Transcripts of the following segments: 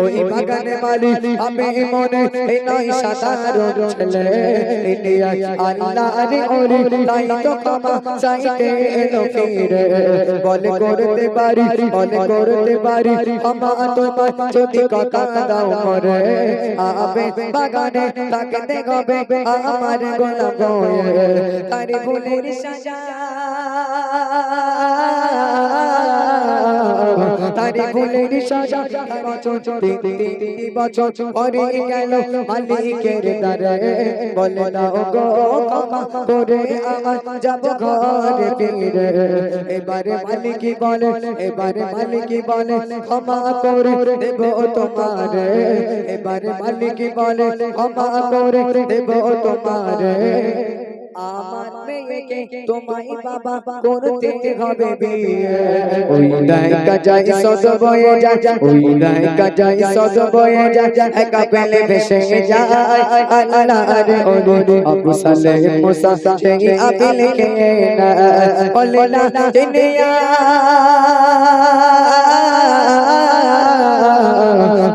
ওই বাগানে মালি, আমি মনে এই নয় সাধারণ ছেলে আল্লাহ রে ওরে তাই তো ক্ষমা চাইতে এলো ফিরে। বলে করতে পারি, বলে করতে পারি, ক্ষমা তোমার যদি কথা দাও করে। আবে বাগানে তাকে দেখবে আমার গোলাপ বয়ে তারি ফুলের সাজা। তারি ফুলের এবারে মালিকি বলে, এবারে মালিকি বলে, ক্ষমা করে দেব তোমারে। এবারে মালিকি বলে, ক্ষমা করে দেব তোমারে। আমার মেয়েকে তোমায় বাবা করতে হবে বিয়ে ওই নায়িকা যাই সদ বয়ে যা ওই নায়িকা যাই সদ বয়ে যা একা পেলে ভেসে যায় আল্লাহ রে ওরে আবু মুসা সেই আপিল কে না বলে না দুনিয়া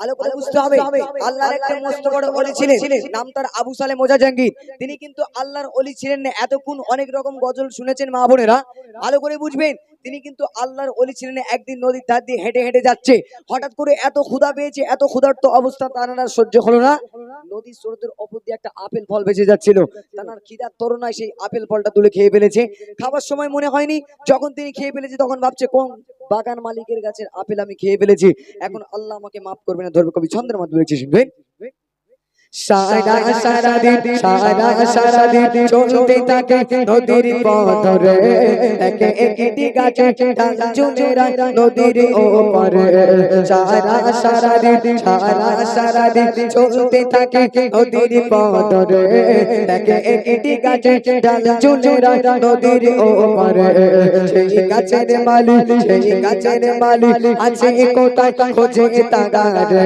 ভালো করে বুঝতে হবে। আল্লাহর একটা মস্ত বড় অলি ছিলেন। নাম তার আবু সালে মোজা জাঙ্গি তিনি কিন্তু আল্লাহর অলি ছিলেন না। এতক্ষণ অনেক রকম গজল শুনেছেন মা বোনেরা। ভালো করে বুঝবেন। তিনি কিন্তু আল্লাহর অলি ছিলেন, একদিন নদীর ধার দিয়ে হেঁটে হেঁটে যাচ্ছে। হঠাৎ করে এত ক্ষুধা পেয়েছে, এত ক্ষুধার্ত অবস্থা, তার সহ্য হলো না। নদীর স্রোতের ওপর দিয়ে একটা আপেল ফল বেঁচে যাচ্ছিল। তার খিদার তরুণায় সেই আপেল ফলটা তুলে খেয়ে ফেলেছে। খাবার সময় মনে হয়নি, যখন তিনি খেয়ে ফেলেছে, তখন ভাবছে, কোন বাগান মালিকের গাছের আপেল আমি খেয়ে ফেলেছি। এখন আল্লাহ আমাকে মাফ করবে না ধরবে কবি ছন্দের মাধ্যমে লিখছে, শুনবেন? সারা সারা দিন সারা সারা দিন চলতে থাকে নদীর পথ ধরে একে একটি গাছে ডাল জুনেরা নদীর ওপরে সারা সারা দিন সারা সারা দিন চলতে থাকে নদীর পথ ধরে একে একটি গাছে ডাল জুনেরা নদীর ওপরে সেই গাছের মালি সেই গাছের মালি আছে কোথায় খোঁজে তাগারে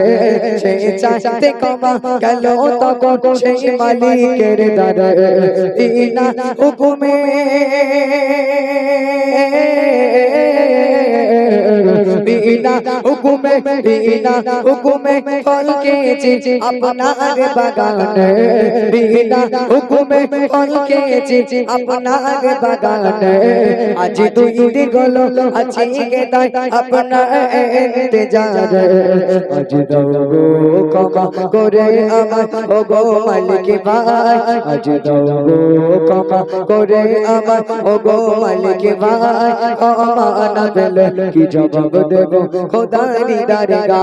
সেই চাষতে কমা গেল তখন সেই মালিকের দ্বারে দিনা হুকুমে। বিনা হুকুমে বিনা হুকুমে ফল আপনার বাগানে বিনা হুকুমে ফল আপনার বাগানে আজ দুই দিন হলো আছি গে তাই আপনার ইন্তজারে। আজ দাও গো ক্ষমা করে আমার ও গো মালিক ভাই। আজ দাও গো ক্ষমা করে আমার ও গো মালিক ভাই। ক্ষমা না পেলে কি জবাব দেব? খোদারি দারগা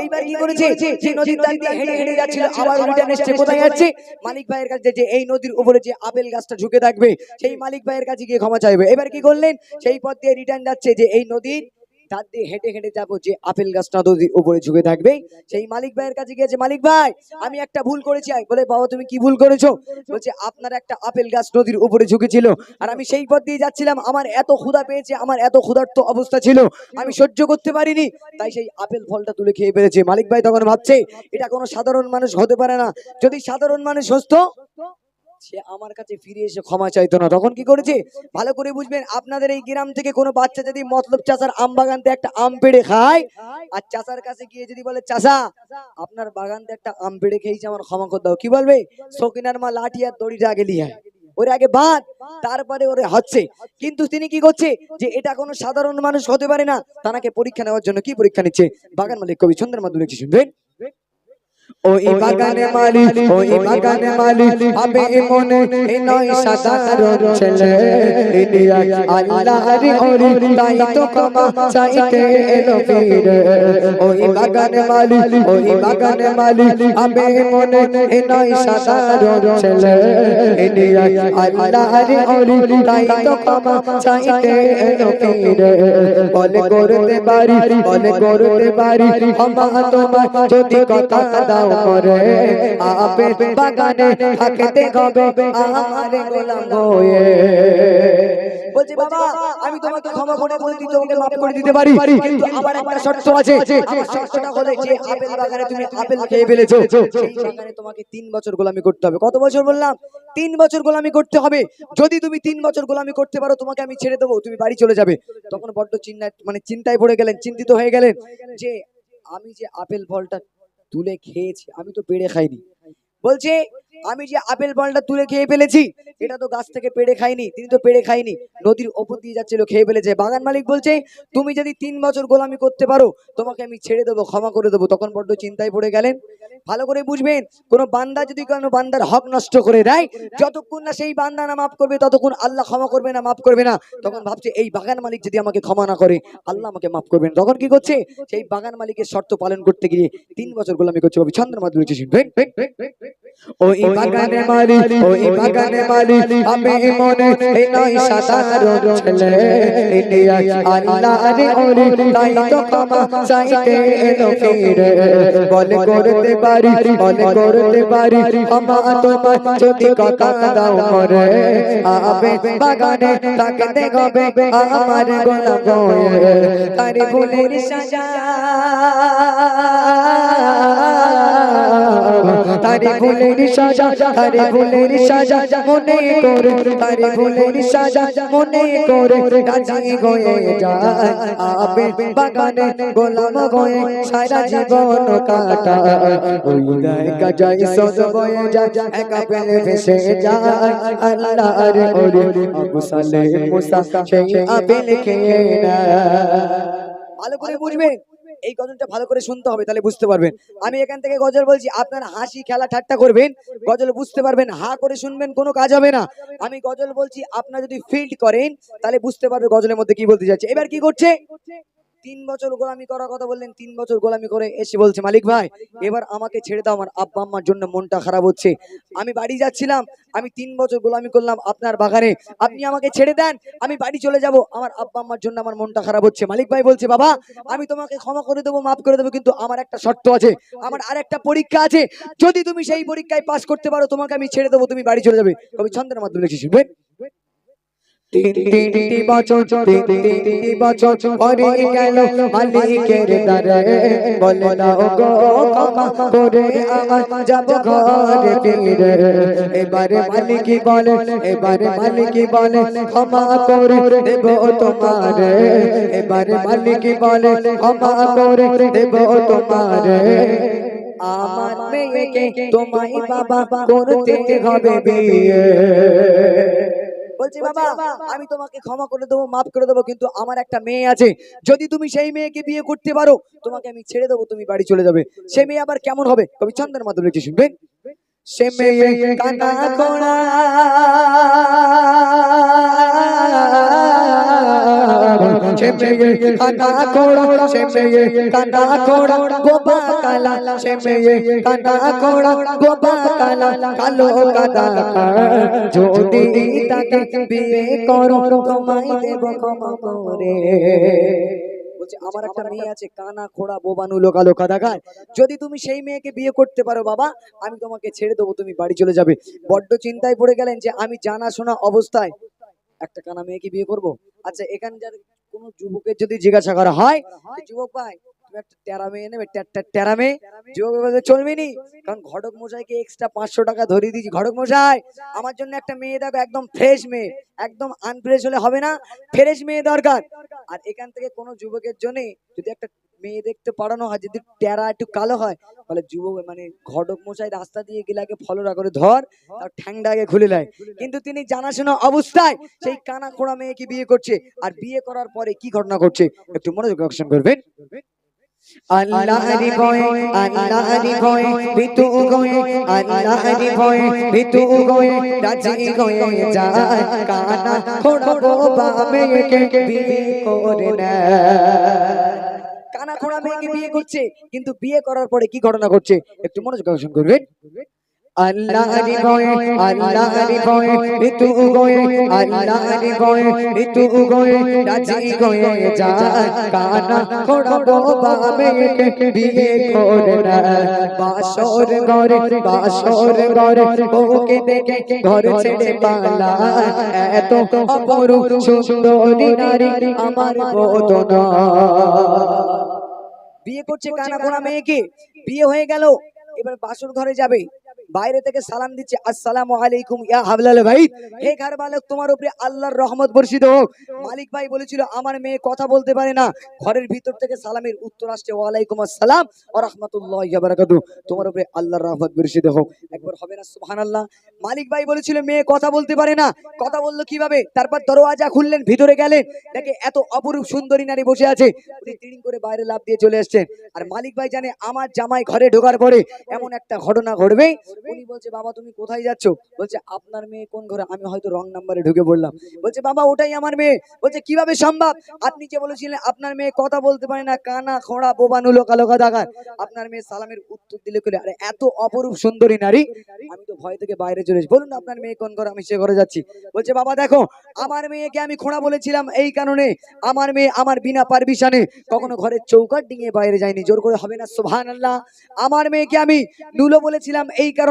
এইবার কি করেছে? যে নদীর ধার দিয়ে হেঁটে হেঁটে যাচ্ছিল আবার রিটার্ন এসছে কোথায় যাচ্ছে? মালিক ভাইয়ের কাছে যে এই নদীর উপরে যে আপেল গাছটা ঝুঁকে থাকবে সেই মালিক ভাইয়ের কাছে গিয়ে ক্ষমা চাইবে। এবার কি করলেন? সেই পথ দিয়ে রিটার্ন যাচ্ছে যে এই নদীর ধার দিয়ে হেঁটে হেঁটে যাব যে আপেল গাছটা নদীর উপরে ঝুঁকে থাকবে। সেই মালিক ভাইয়ের কাছে গিয়েছে মালিক ভাই, আমি একটা ভুল করেছি। বলে, বাবা, তুমি কি ভুল করেছ? বলছে, আপনার একটা আপেল গাছ নদীর উপরে ঝুঁকেছিল আর আমি সেই পথ দিয়ে যাচ্ছিলাম। আমার এত ক্ষুধা পেয়েছে, আমার এত ক্ষুধার্ত অবস্থা ছিল, আমি সহ্য করতে পারিনি। তাই সেই আপেল ফলটা তুলে খেয়ে ফেলেছে। মালিক ভাই তখন ভাবছে, এটা কোনো সাধারণ মানুষ হতে পারে না। যদি সাধারণ মানুষ হতো সে আমার কাছে ফিরে এসে ক্ষমা চাইতো না। তখন কি করেছে? ভালো করে বুঝবেন, আপনাদের এই গ্রাম থেকে কোনো বাচ্চা যদি মতলব চাষার আম বাগানতে একটা আম পেড়ে খায়, আর চাষার কাছে গিয়ে যদি বলে, চাষা, আপনার বাগানতে একটা আম পেড়ে খেয়েছে আমার ক্ষমা করে দাও। কি বলবে? সকিনার মা লাঠি আর দড়িটা আগে লিয়ে আয়। ওর আগে বাদ, তারপরে ওরে হচ্ছে। কিন্তু তিনি কি করছে? যে এটা কোনো সাধারণ মানুষ হতে পারে না তাকে পরীক্ষা নেওয়ার জন্য কি পরীক্ষা নিচ্ছে? বাগান মালিক কবি চন্দ্রের মাধ্যমে লিখছে শুনবেন ওই বাগানে মালি ওই বাগানে মালি আবে মনে এ নয় সাধারণ ছেলে ইন্ডিয়া আল্লাহর ওরি তাই তো ক্ষমা চাইতে এলো ফিরে ওই বাগানে মালি ওই বাগানে মালি আবে মনে এ নয় সাধারণ ছেলে ইন্ডিয়া আল্লাহর ওরি তাই তো ক্ষমা চাইতে এলো ফিরে বলে করতে পারি বলে করতে পারি ক্ষমা তোমার যদি কথা দাও করে। আপে বাগানে থাকতে হবে। আমার গোলাম হয়ে বলছি বাবা আমি তোমাকে ক্ষমা করে বলে দিতে তোমাকে মাফ করে দিতে পারি। কিন্তু আমার একটা শর্ত আছে। আমার শর্তটা হলো যে আপেল বাগানে তুমি আপেল খেয়ে ফেলেছো। সেই তোমাকে তিন বছর গোলামি করতে হবে। কত বছর বললাম? তিন বছর গোলামি করতে হবে। যদি তুমি তিন বছর গোলামি করতে পারো তোমাকে আমি ছেড়ে দেবো। তুমি বাড়ি চলে যাবে। তখন বড্ড চিন্তায় মানে চিন্তায় পড়ে গেলেন চিন্তিত হয়ে গেলেন যে আমি যে আপেল ফলটা তুলে খেয়েছি, আমি তো পেড়ে খাইনি। বলছে, আমি যে আপেল বলটা তুলে খেয়ে ফেলেছি, এটা তো গাছ থেকে পেড়ে খাইনি, তিনি তো পেড়ে খাইনি, নদীর ওপর দিয়ে যাচ্ছিল, খেয়ে ফেলেছে। বাগান মালিক বলছে, তুমি যদি তিন বছর গোলামি করতে পারো, তোমাকে আমি ছেড়ে দেবো, ক্ষমা করে দেবো। তখন বড্ড চিন্তায় পড়ে গেলেন। ভালো করে বুঝবেন কোন বান্দা যদি কোনো বান্দার হক নষ্ট করে দেয় যতক্ষণ না সেই বান্দা না মাফ করবে ততক্ষণ আল্লাহ ক্ষমা করবে না মাফ করবে না। তখন ভাবছে এই বাগান মালিক যদি আমাকে ক্ষমা না করে আল্লাহ আমাকে মাফ করবেন। তখন কি করছে? সেই বাগান মালিকের শর্ত পালন করতে গিয়ে তিন বছর গোলামি করছে। কবি ছন্দের মাধ্যমে শুনবেন? ওই বাগানে মালি ওই বাগানে মালি আমি মনে এই নয় সাধারণ ছেলে। ইন্ডিয়া আল্লাহ রে ওরে তাই তো ক্ষমা চাইতে এলো ফিরে। বলে করতে পারি বলে করতে পারি আমা তোমার যদি কথা দাও করে আবে বাগানে থাকতে গবে আমার গোলাপ তারি ফুলের সাজা। তারে ফুলের সাজা তারে ফুলের সাজা মনে করে, তারে ফুলের সাজা মনে করে, রাজি হয়ে যায় আবে বাগানে, গোলাম হয়ে সারা জীবন কাটা ওই গায়ে গাজাই সদ বয়ে যায়, একা পেলে ভেসে যায়। আল্লাহর ওরে আবু সালে মুসা সেই আপেল খেয়ে না ভালো করে বুঝবেন? এই গজলটা ভালো করে শুনতে হবে, তাহলে বুঝতে পারবেন। আমি এখান থেকে গজল বলছি, আপনারা হাসি খেলা ঠাট্টা করবেন, গজল বুঝতে পারবেন, হা করে শুনবেন, কোনো কাজ হবে না। আমি গজল বলছি, আপনারা যদি ফিল্ড করেন, তাহলে বুঝতে পারবে গজলের মধ্যে কি বলতে যাচ্ছে এবার কি করছে? তিন বছর গোলামি করার কথা বললেন, তিন বছর গোলামি করে এসে বলছে, মালিক ভাই, এবার আমাকে ছেড়ে দাও, আমার আব্বা আম্মার জন্য মনটা খারাপ হচ্ছে। আমি বাড়ি যাচ্ছিলাম, আমি তিন বছর গোলামি করলাম আপনার বাগানে। আপনি আমাকে ছেড়ে দেন, আমি বাড়ি চলে যাব, আমার আব্বা আম্মার জন্য আমার মনটা খারাপ হচ্ছে। মালিক ভাই বলছে, বাবা, আমি তোমাকে ক্ষমা করে দেবো, মাফ করে দেবো, কিন্তু আমার একটা শর্ত আছে, আমার আর একটা পরীক্ষা আছে। যদি তুমি সেই পরীক্ষায় পাস করতে পারো, তোমাকে আমি ছেড়ে দেবো, তুমি বাড়ি চলে যাবে। কবি ছন্দের মাধ্যমে লিখছি শুনবেন। তিনটি বছর তিন তিনটি বছর পরে গেল মালিকের দ্বারে বলে দাও গো এবারে মালিক বলে এবারে মালিক বলে ক্ষমা করে দেব তোমারে এবারে মালিক বলে ক্ষমা করে দেব তোমারে আমার মেয়েকে তোমায় বাবা করতে হবে বিয়ে। বলছি বাবা আমি তোমাকে ক্ষমা করে দেবো মাফ করে দেবো কিন্তু আমার একটা মেয়ে আছে। যদি তুমি সেই মেয়েকে বিয়ে করতে পারো তোমাকে আমি ছেড়ে দেবো তুমি বাড়ি চলে যাবে। সে মেয়ে আবার কেমন হবে? কবি চন্দ্রের মাধ্যমে লিখে শুনবেন। সে মেয়ে কানা কোড়া কানা কোড়া কানা কোড়া কালা কানা কোড়া কালা কালো কাদা যদি তাকে বিয়ে করো তোমায় দেব ক্ষমা করে। বলছে আমার একটা মেয়ে আছে কানা খোড়া বোবানু লোকা লোকা দেখায় যদি তুমি সেই মেয়েকে বিয়ে করতে পারো বাবা আমি তোমাকে ছেড়ে দেবো তুমি বাড়ি চলে যাবে। বড্ড চিন্তায় পড়ে গেলেন যে আমি জানাশোনা অবস্থায় একটা কানা মেয়েকে বিয়ে করব? আচ্ছা এখানে যার কোনো যুবকের যদি জিজ্ঞাসা করা হয় যুবক ভাই একটা টেরা মেয়ে নেবে ট্যা- ট্যা- টেরা মেয়ে? যুবক চলবে নি? কারণ ঘটক মশাইকে এক্সট্রা পাঁচশো টাকা ধরিয়ে দিয়েছি। ঘটক মশাই আমার জন্য একটা মেয়ে দেখো একদম ফ্রেশ মেয়ে। একদম আনফ্রেশ হলে হবে না। ফ্রেশ মেয়ে দরকার। আর এখান থেকে কোনো যুবকের জন্য যদি একটা মেয়ে দেখতে পারানো হয় যদি টেরা একটু কালো হয় তাহলে যুবক মানে ঘটক মশাই রাস্তা দিয়ে গেলে আগে ফলোরা করে ধর তার আগে খুলে নেয়। কিন্তু তিনি জানাশোনা অবস্থায় সেই কানা খোড়া মেয়েকে বিয়ে করছে আর বিয়ে করার পরে কি ঘটনা ঘটছে একটু মনোযোগ আকর্ষণ করবেন। আল্লাহরি ভয়ে আল্লাহরি ভয়ে ভিতু গয়ে আল্লাহরি ভয়ে ভিতু গয়ে রাজি যায় কানা খোড়া বোবা মেয়েকে বিয়ে করে নেয়। কানা খোড়া মেয়েকে বিয়ে করছে কিন্তু বিয়ে করার পরে কি ঘটনা ঘটছে? একটু মনোযোগ আকর্ষণ করবেন। আল্লাহরি ভয়ে আল্লাহরি ভয়ে ভিতু গয়ে আল্লাহরি ভয়ে ভিতু গয়ে রাজি হয়ে যায় কানা খোড়া বোবা বিয়ে করে বাসর ঘরে বাসর ঘরে ওকে দেখে ঘর ছেড়ে পালা। এত অপরূপ সুন্দরী নারী আমার বোধনা বিয়ে করছে কানা কোনা মেয়েকে। বিয়ে হয়ে গেল। এবার বাসর ঘরে যাবে। বাইরে থেকে সালাম দিচ্ছে, আসসালামু আলাইকুম ইয়া হাবলাল ভাই। হে ঘর বালক তোমার উপরে আল্লাহর রহমত বর্ষিত হোক। মালিক ভাই বলেছিল, আমার মেয়ে কথা বলতে পারে না। ঘরের ভিতর থেকে সালামের উত্তর আসছে, ওয়ালাইকুম আসসালাম ও রহমতুল্লাহ বারাকাতু তোমার উপরে আল্লাহর রহমত বর্ষিত হোক। একবার হবে না, সুবহানাল্লাহ। মালিক ভাই বলেছিল, মেয়ে কথা বলতে পারে না। কথা বলল কীভাবে? তারপর দরওয়াজা খুললেন, ভিতরে গেলেন। দেখে এত অপরূপ সুন্দরী নারী বসে আছে। উনি তিড়িং করে বাইরে লাভ দিয়ে চলে আসছেন আর মালিক ভাই জানে, আমার জামাই ঘরে ঢোকার পরে এমন একটা ঘটনা ঘটবে। উনি বলছে, বাবা, তুমি কোথায় যাচ্ছ? বলছে, আপনার মেয়ে কোন ঘরে? আমি হয়তো রং নাম্বারে ঢুকে পড়লাম। বলছে, বাবা, ওটাই আমার মেয়ে। বলছে, কীভাবে সম্ভব? আপনি যে বলেছিলেন, আপনার মেয়ে কথা বলতে পারে না, কানা, খোঁড়া বোবানু লোকা লোকা দাগার আপনার মেয়ে সালামের উত্তর দিলে করে আরে, এত অপরূপ, সুন্দরী নারী। আমি তো ভয় থেকে বাইরে চলে বলুন আপনার মেয়ে কোন ঘরে? আমি সে ঘরে যাচ্ছি। বলছে, বাবা, দেখো, আমার মেয়েকে আমি খোঁড়া বলেছিলাম এই কারণে। আমার মেয়ে আমার বিনা পারমিশনে কখনো ঘরের চৌকাট ডিঙিয়ে বাইরে যায়নি। জোর করে হবে না সুবহান আল্লাহ আমার মেয়েকে আমি নুলো বলেছিলাম এই কারণে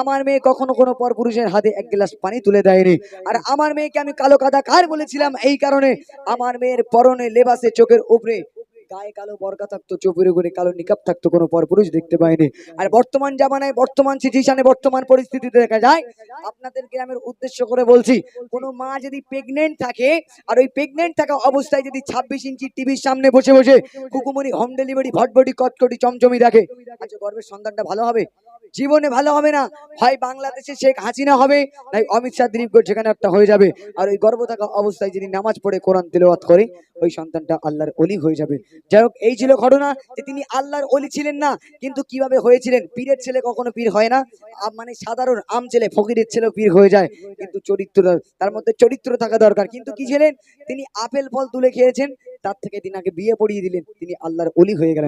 আমার মেয়ে কখনো কোনো পরপুরুষের হাতে এক গ্লাস পানি তুলে দেয়নি। আর আমার মেয়েকে আমি কালো কাদা কার বলেছিলাম, এই কারণে আমার মেয়ের পরনে লেবাসে চোখের উপরে গায়ে কালো বরকা থাকতো চোপের উপরে কালো নিকাপ থাকতো কোনো পরপুরুষ দেখতে পাইনি। আর বর্তমান জামানায়, বর্তমান সিচুয়েশনে বর্তমান পরিস্থিতিতে দেখা যায়, আপনাদের গ্রামের উদ্দেশ্য করে বলছি, কোনো মা যদি প্রেগনেন্ট থাকে, আর ওই প্রেগনেন্ট থাকা অবস্থায় যদি ছাব্বিশ ইঞ্চি টিভির সামনে বসে বসে কুকুমনি হোম ডেলিভারি ভটভটি, কটকটি, চমচমি দেখে আচ্ছা গর্বের সন্তানটা ভালো হবে? জীবনে ভালো হবে না। হয় বাংলাদেশে শেখ হাসিনা হবে। নাই অমিত শাহ, দিলীপ ঘোষ যেখানে একটা হয়ে যাবে। আর ওই গর্ব থাকা অবস্থায় যিনি নামাজ পড়ে, কোরআন তেলাওয়াত করে, ওই সন্তানটা আল্লাহর অলি হয়ে যাবে। যাই হোক, এই ছিল ঘটনা যে তিনি আল্লাহর অলি ছিলেন না, কিন্তু কীভাবে হয়েছিলেন? পীরের ছেলে কখনো পীর হয় না। মানে সাধারণ আম ছেলে, ফকিরের ছেলেও পীর হয়ে যায়। কিন্তু চরিত্র, তার মধ্যে চরিত্র থাকা দরকার। কিন্তু কি ছিলেন? তিনি আপেল ফল তুলে খেয়েছেন, তার থেকে তিনি আগে বিয়ে পড়িয়ে দিলেন। তিনি আল্লাহর অলি হয়ে গেলেন।